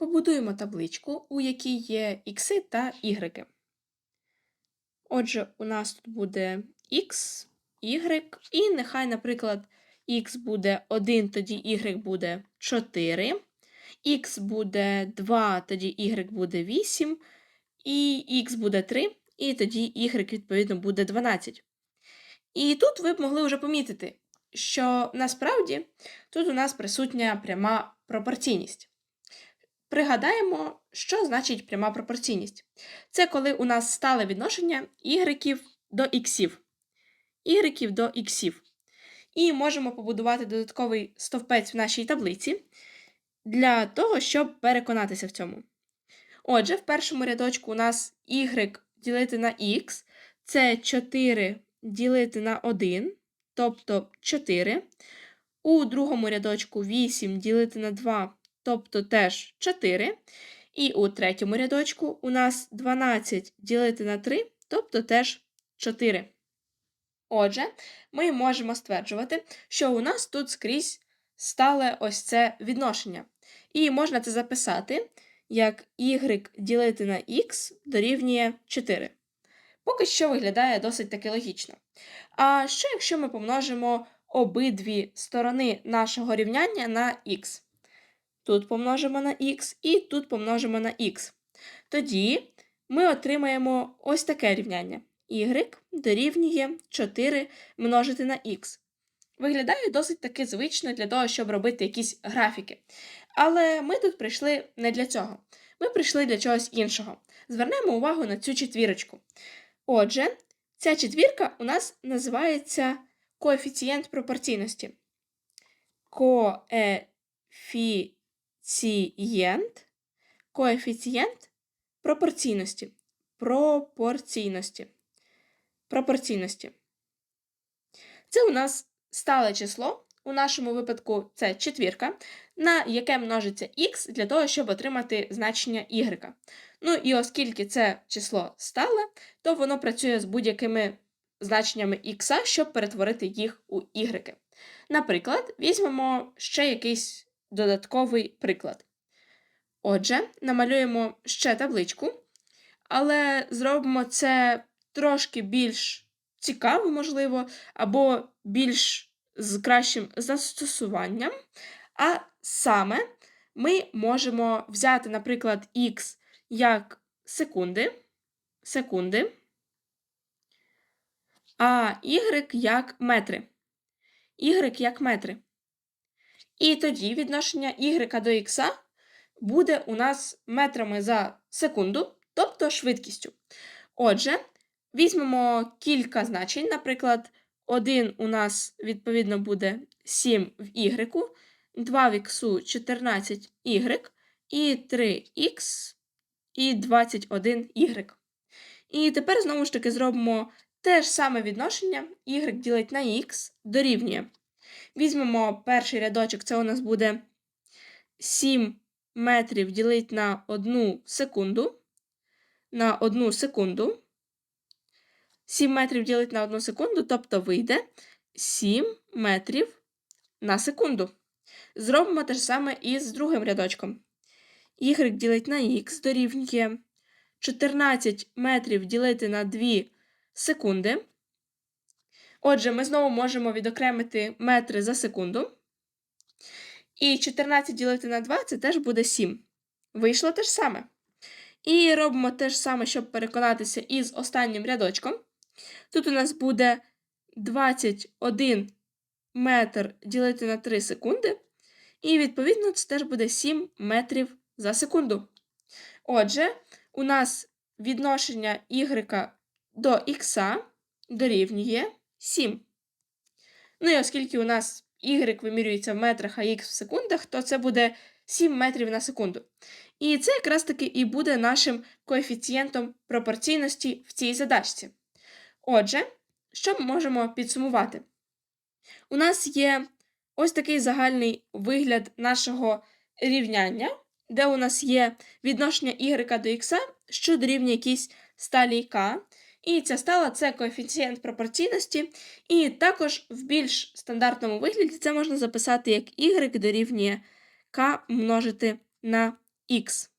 Побудуємо табличку, у якій є ікси та ігреки. Отже, у нас тут буде x, y, і нехай, наприклад, x буде 1, тоді y буде 4, x буде 2, тоді y буде 8, і x буде 3, і тоді y, відповідно, буде 12. І тут ви б могли вже помітити, що насправді тут у нас присутня пряма пропорційність. Пригадаємо, що значить пряма пропорційність. Це коли у нас стале відношення y до іксів. Y до іксів. І можемо побудувати додатковий стовпець в нашій таблиці для того, щоб переконатися в цьому. Отже, в першому рядочку у нас y ділити на x це 4 ділити на 1, тобто 4. У другому рядочку 8 ділити на 2 тобто теж 4. І у третьому рядочку у нас 12 ділити на 3, тобто теж 4. Отже, ми можемо стверджувати, що у нас тут скрізь стале ось це відношення. І можна це записати, як y ділити на x дорівнює 4. Поки що виглядає досить таки логічно. А що, якщо ми помножимо обидві сторони нашого рівняння на x? Тут помножимо на х і тут помножимо на х. Тоді ми отримаємо ось таке рівняння. y дорівнює 4 множити на х. Виглядає досить таки звично для того, щоб робити якісь графіки. Але ми тут прийшли не для цього. Ми прийшли для чогось іншого. Звернемо увагу на цю четвірочку. Отже, ця четвірка у нас називається коефіцієнт пропорційності. Коефі коефіцієнт, коефіцієнт пропорційності. Пропорційності. Пропорційності. Це у нас стале число. У нашому випадку це четвірка, на яке множиться х для того, щоб отримати значення y. Ну і оскільки це число стале, то воно працює з будь-якими значеннями х, щоб перетворити їх у y. Наприклад, візьмемо ще якийсь додатковий приклад. Отже, намалюємо ще табличку, але зробимо це трошки більш цікаво, можливо, або більш з кращим застосуванням. А саме ми можемо взяти, наприклад, х як секунди, секунди, а y як метри. Y як метри. І тоді відношення y до х буде у нас метрами за секунду, тобто швидкістю. Отже, візьмемо кілька значень, наприклад, 1 у нас, відповідно, буде 7 в y, 2 в х 14y, і 3х і 21y. І тепер, знову ж таки, зробимо те ж саме відношення y ділить на х дорівнює. Візьмемо перший рядочок, це у нас буде 7 метрів ділить на 1 секунду. На 1 секунду. 7 метрів ділить на 1 секунду, тобто вийде 7 метрів на секунду. Зробимо те ж саме і з другим рядочком. Y ділить на х дорівнює 14 метрів ділити на 2 секунди. Отже, ми знову можемо відокремити метри за секунду. І 14 ділити на 2 це теж буде 7. Вийшло те ж саме. І робимо те ж саме, щоб переконатися із останнім рядочком. Тут у нас буде 21 метр ділити на 3 секунди. І, відповідно, це теж буде 7 метрів за секунду. Отже, у нас відношення y до х дорівнює 7. Ну і оскільки у нас y вимірюється в метрах, а x в секундах, то це буде 7 метрів на секунду. І це якраз таки і буде нашим коефіцієнтом пропорційності в цій задачці. Отже, що ми можемо підсумувати? У нас є ось такий загальний вигляд нашого рівняння, де у нас є відношення y до х, що дорівнює якійсь сталій k, і ця стала це коефіцієнт пропорційності, і також в більш стандартному вигляді це можна записати як y дорівнює k множити на х.